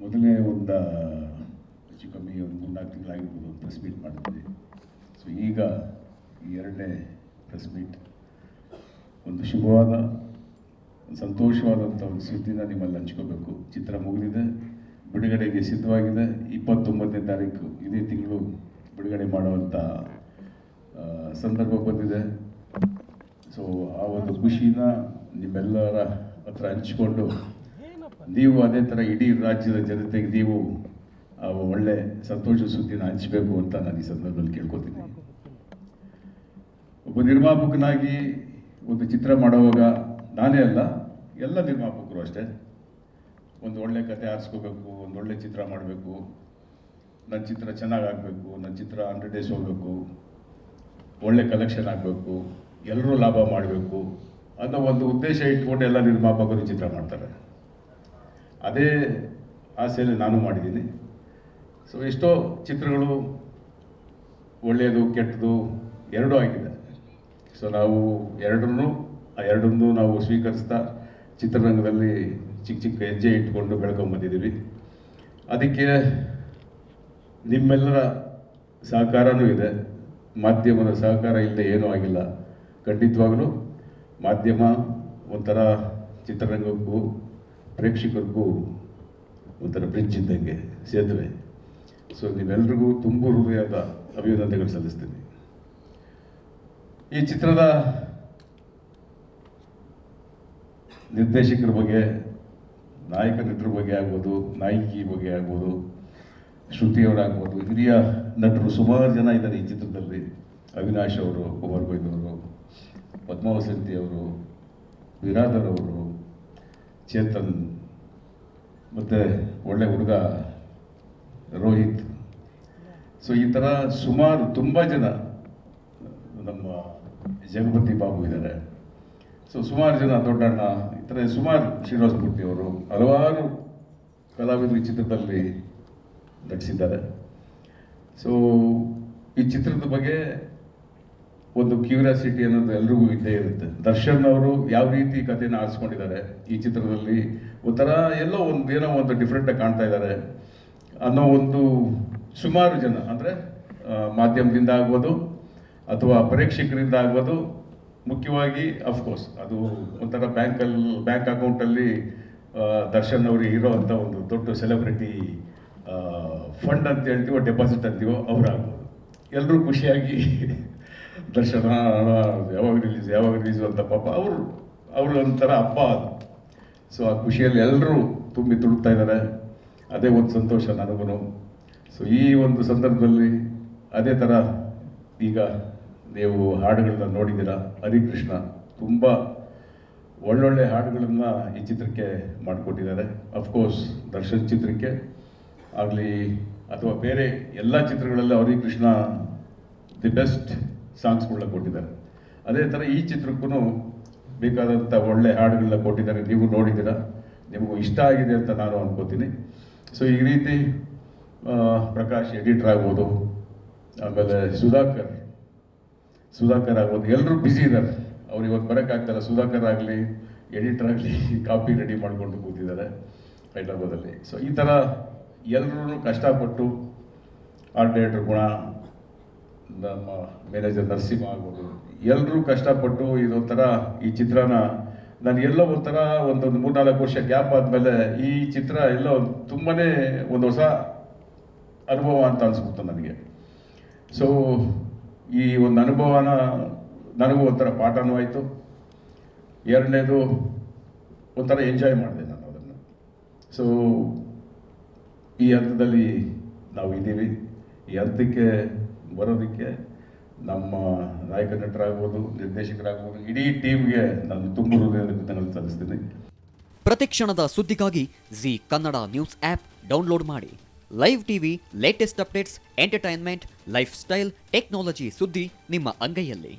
ಮೊದಲನೇ ಒಂದು ಹೆಚ್ಚು ಕಮ್ಮಿ ಒಂದು ಮೂರ್ನಾಲ್ಕು ತಿಂಗಳಾಗಿರ್ಬೋದು ಪ್ರೆಸ್ ಮೀಟ್ ಮಾಡಿದ್ವಿ. ಸೊ ಈಗ ಈ ಎರಡನೇ ಪ್ರೆಸ್ ಮೀಟ್ ಒಂದು ಶುಭವಾದ ಸಂತೋಷವಾದಂಥ ಒಂದು ಸುದ್ದಿನ ನಿಮ್ಮಲ್ಲಿ ಹಂಚ್ಕೋಬೇಕು. ಚಿತ್ರ ಮುಗಿದಿದೆ, ಬಿಡುಗಡೆಗೆ ಸಿದ್ಧವಾಗಿದೆ. ಇಪ್ಪತ್ತೊಂಬತ್ತನೇ ತಾರೀಕು ಇದೇ ತಿಂಗಳು ಬಿಡುಗಡೆ ಮಾಡುವಂಥ ಸಂದರ್ಭ ಬಂದಿದೆ. ಸೊ ಆ ಒಂದು ಖುಷಿನ ನಿಮ್ಮೆಲ್ಲರ ಹತ್ರ ಹಂಚಿಕೊಂಡು ನೀವು ಅದೇ ಥರ ಇಡೀ ರಾಜ್ಯದ ಜನತೆಗೆ ನೀವು ಒಳ್ಳೆ ಸಂತೋಷ ಸುದ್ದಿನ ಹಂಚಬೇಕು ಅಂತ ನಾನು ಈ ಸಂದರ್ಭದಲ್ಲಿ ಕೇಳ್ಕೊತೀನಿ. ಒಬ್ಬ ನಿರ್ಮಾಪಕನಾಗಿ ಒಂದು ಚಿತ್ರ ಮಾಡುವಾಗ ನಾನೇ ಅಲ್ಲ, ಎಲ್ಲ ನಿರ್ಮಾಪಕರು ಅಷ್ಟೇ. ಒಂದು ಒಳ್ಳೆ ಕತೆ ಆರಿಸ್ಕೋಬೇಕು, ಒಂದು ಒಳ್ಳೆ ಚಿತ್ರ ಮಾಡಬೇಕು, ನನ್ನ ಚಿತ್ರ ಚೆನ್ನಾಗಿ ಆಗಬೇಕು, ನನ್ನ ಚಿತ್ರ ಹಂಡ್ರೆಡ್ ಡೇಸ್ ಹೋಗಬೇಕು, ಒಳ್ಳೆ ಕಲೆಕ್ಷನ್ ಆಗಬೇಕು ಎಲ್ಲರೂ ಲಾಭ ಮಾಡಬೇಕು ಅನ್ನೋ ಒಂದು ಉದ್ದೇಶ ಇಟ್ಕೊಂಡು ಎಲ್ಲ ನಿರ್ಮಾಪಕರು ಚಿತ್ರ ಮಾಡ್ತಾರೆ. ಅದೇ ಆಸೆಯಲ್ಲಿ ನಾನು ಮಾಡಿದ್ದೀನಿ. ಸೊ ಎಷ್ಟೋ ಚಿತ್ರಗಳು ಒಳ್ಳೆಯದು, ಕೆಟ್ಟದು ಎರಡೂ ಆಗಿದೆ. ಸೊ ನಾವು ಎರಡನ್ನೂ, ಆ ಎರಡನ್ನೂ ನಾವು ಸ್ವೀಕರಿಸ್ತಾ ಚಿತ್ರರಂಗದಲ್ಲಿ ಚಿಕ್ಕ ಚಿಕ್ಕ ಹೆಜ್ಜೆ ಇಟ್ಕೊಂಡು ಬೆಳ್ಕೊಂಬಂದಿದ್ದೀವಿ ಅದಕ್ಕೆ ನಿಮ್ಮೆಲ್ಲರ ಸಹಕಾರನೂ ಇದೆ. ಮಾಧ್ಯಮದ ಸಹಕಾರ ಇಲ್ಲದೆ ಏನೂ ಆಗಿಲ್ಲ. ಖಂಡಿತವಾಗಲೂ ಮಾಧ್ಯಮ ಒಂಥರ ಚಿತ್ರರಂಗಕ್ಕೂ ಪ್ರೇಕ್ಷಕರಿಗೂ ಒಂಥರ ಬ್ರಿಡ್ಜ್ ಇದ್ದಂಗೆ ಸೇತುವೆ. ಸೊ ನೀವೆಲ್ರಿಗೂ ತುಂಬ ಹೃದಯದ ಅಭಿನಂದನೆಗಳು ಸಲ್ಲಿಸ್ತೀನಿ. ಈ ಚಿತ್ರದ ನಿರ್ದೇಶಕರ ಬಗ್ಗೆ ನಾಯಕ ನಟರ ಬಗ್ಗೆ ಆಗ್ಬೋದು, ನಾಯಕಿ ಬಗ್ಗೆ ಆಗ್ಬೋದು, ಶ್ರುತಿಯವರಾಗ್ಬೋದು, ಹಿರಿಯ ನಟರು ಸುಮಾರು ಜನ ಇದ್ದಾರೆ ಈ ಚಿತ್ರದಲ್ಲಿ. ಅವಿನಾಶ್ ಅವರು, ಕುಮಾರ್ ಅವರು ಪದ್ಮಾವಸಂತಿ ಅವರು ಬಿರಾದರ್ ಅವರು ಚೇತನ್ ಮತ್ತು ಒಳ್ಳೆ ಹುಡುಗ ರೋಹಿತ್. ಸೊ ಈ ಥರ ಸುಮಾರು ತುಂಬ ಜನ ನಮ್ಮ ಜಗಪತಿ ಬಾಬು ಇದ್ದಾರೆ. ಸೊ ಸುಮಾರು ಜನ ದೊಡ್ಡಣ್ಣ, ಈ ಥರ ಸುಮಾರು ಅವರು ಹಲವಾರು ಕಲಾವಿದರು ಈ ಚಿತ್ರದಲ್ಲಿ ನಟಿಸಿದ್ದಾರೆ. ಸೊ ಈ ಚಿತ್ರದ ಬಗ್ಗೆ ಒಂದು ಕ್ಯೂರಿಯಾಸಿಟಿ ಅನ್ನೋದು ಎಲ್ರಿಗೂ ಇದ್ದೇ ಇರುತ್ತೆ. ದರ್ಶನ್ ಅವರು ಯಾವ ರೀತಿ ಕಥೆನ ಆರಿಸ್ಕೊಂಡಿದ್ದಾರೆ ಈ ಚಿತ್ರದಲ್ಲಿ, ಒಂಥರ ಎಲ್ಲೋ ಒಂದು ಏನೋ ಒಂದು ಡಿಫ್ರೆಂಟಾಗಿ ಕಾಣ್ತಾ ಇದ್ದಾರೆ ಅನ್ನೋ ಒಂದು ಸುಮಾರು ಜನ, ಅಂದರೆ ಮಾಧ್ಯಮದಿಂದ ಆಗ್ಬೋದು, ಅಥವಾ ಪ್ರೇಕ್ಷಕರಿಂದ ಆಗ್ಬೋದು, ಮುಖ್ಯವಾಗಿ ಅಫ್ಕೋರ್ಸ್ ಅದು ಒಂಥರ ಬ್ಯಾಂಕಲ್ಲಿ ಬ್ಯಾಂಕ್ ಅಕೌಂಟಲ್ಲಿ ದರ್ಶನ್ ಅವರು ಇರೋ ಅಂಥ ಒಂದು ದೊಡ್ಡ ಸೆಲೆಬ್ರಿಟಿ ಫಂಡ್ ಅಂತ ಹೇಳ್ತೀವೋ ಡೆಪಾಸಿಟ್ ಅಂತೀವೋ, ಅವರಾಗ್ಬೋದು. ಎಲ್ಲರೂ ಖುಷಿಯಾಗಿ ದರ್ಶನ ಯಾವಾಗ ರಿಲೀಸ್ ಯಾವಾಗ ರಿಲೀಸು ಅಂತ ಪಾಪ ಅವರು ಅವರು ಒಂಥರ ಹಬ್ಬ ಅದು. ಸೊ ಆ ಖುಷಿಯಲ್ಲಿ ಎಲ್ಲರೂ ತುಂಬಿ ತುಳುಕ್ತಾ ಇದ್ದಾರೆ ಅದೇ ಒಂದು ಸಂತೋಷ ನನಗೂ ಸೊ ಈ ಒಂದು ಸಂದರ್ಭದಲ್ಲಿ ಅದೇ ಥರ ಈಗ ನೀವು ಹಾಡುಗಳನ್ನ ನೋಡಿದ್ದೀರಾ, ಹರಿಕೃಷ್ಣ ತುಂಬ ಒಳ್ಳೊಳ್ಳೆ ಹಾಡುಗಳನ್ನು ಈ ಚಿತ್ರಕ್ಕೆ ಮಾಡಿಕೊಟ್ಟಿದ್ದಾರೆ. ಅಫ್ಕೋರ್ಸ್ ದರ್ಶನ್ ಚಿತ್ರಕ್ಕೆ ಆಗಲಿ, ಅಥವಾ ಬೇರೆ ಎಲ್ಲ ಚಿತ್ರಗಳಲ್ಲೂ ಹರಿಕೃಷ್ಣ ದಿ ಬೆಸ್ಟ್ ಸಾಂಗ್ಸ್ಗಳನ್ನ ಕೊಟ್ಟಿದ್ದಾರೆ. ಅದೇ ಥರ ಈ ಚಿತ್ರಕ್ಕೂ ಬೇಕಾದಂಥ ಒಳ್ಳೆ ಹಾಡುಗಳನ್ನ ಕೊಟ್ಟಿದ್ದಾರೆ. ನೀವು ನೋಡಿದ್ದೀರಾ? ನಿಮಗೂ ಇಷ್ಟ ಆಗಿದೆ ಅಂತ ನಾನು ಅನ್ಕೋತೀನಿ. ಸೊ ಈ ರೀತಿ ಪ್ರಕಾಶ್ ಎಡಿಟರ್ ಆಗ್ಬೋದು, ಆಮೇಲೆ ಸುಧಾಕರ್. ಸುಧಾಕರ್ ಆಗ್ಬೋದು. ಎಲ್ಲರೂ ಬ್ಯುಸಿ ಇದ್ದಾರೆ. ಅವ್ರು ಇವತ್ತು ಬರೋಕ್ಕಾಗ್ತಾಯಿಲ್ಲ ಸುಧಾಕರ್ ಆಗಲಿ, ಎಡಿಟರ್ ಆಗಲಿ, ಕಾಪಿ ರೆಡಿ ಮಾಡಿಕೊಂಡು ಕೂತಿದ್ದಾರೆ ಹೈದ್ರಾಬಾದಲ್ಲಿ. ಸೊ ಈ ಥರ ಎಲ್ಲರೂ ಕಷ್ಟಪಟ್ಟು ಆರ್ಟ್ ಡೈರೆಕ್ಟರ್ ಗುಣ ನಮ್ಮ ಮ್ಯಾನೇಜರ್ ನರಸಿಂಹ ಆಗ್ಬೋದು. ಎಲ್ಲರೂ ಕಷ್ಟಪಟ್ಟು ಇದೊಂಥರ ಈ ಚಿತ್ರನ ನಾನು ಎಲ್ಲೋ ಒಂಥರ ಒಂದೊಂದು ಮೂರ್ನಾಲ್ಕು ವರ್ಷ ಗ್ಯಾಪ್ ಆದಮೇಲೆ ಈ ಚಿತ್ರ ಎಲ್ಲೋ ತುಂಬಾ ಒಂದು ಹೊಸ ಅನುಭವ ಅಂತ ಅನಿಸ್ಬಿಡ್ತು ನನಗೆ. ಸೊ ಈ ಒಂದು ಅನುಭವನ ನನಗೂ ಒಂಥರ ಪಾಠನೂ ಆಯಿತು. ಎರಡನೇದು ಒಂಥರ ಎಂಜಾಯ್ ಮಾಡಿದೆ ನಾನು ಅದನ್ನು. ಸೊ ಈ ಹಂತದಲ್ಲಿ ನಾವು ಇದ್ದೀವಿ. ಈ ಹಂತಕ್ಕೆ ಬರೋದಕ್ಕೆ ನಮ್ಮ ನಾಯಕ ನಟರಾಗ್ಬೋದು, ನಿರ್ದೇಶಕರಾಗ್ಬೋದು, ಇಡೀ ಟೀಮ್ಗೆ ನಾನು ತುಂಬ ಹೃದಯದ ಕೃತಜ್ಞತೆ ಸಲ್ಲಿಸ್ತೀನಿ. ಪ್ರತಿಕ್ಷಣದ ಸುದ್ದಿಗಾಗಿ Zee Kannada news app download ಮಾಡಿ. Live TV latest updates entertainment lifestyle technology ಸುದ್ದಿ ನಿಮ್ಮ ಅಂಗೈಯಲ್ಲಿ.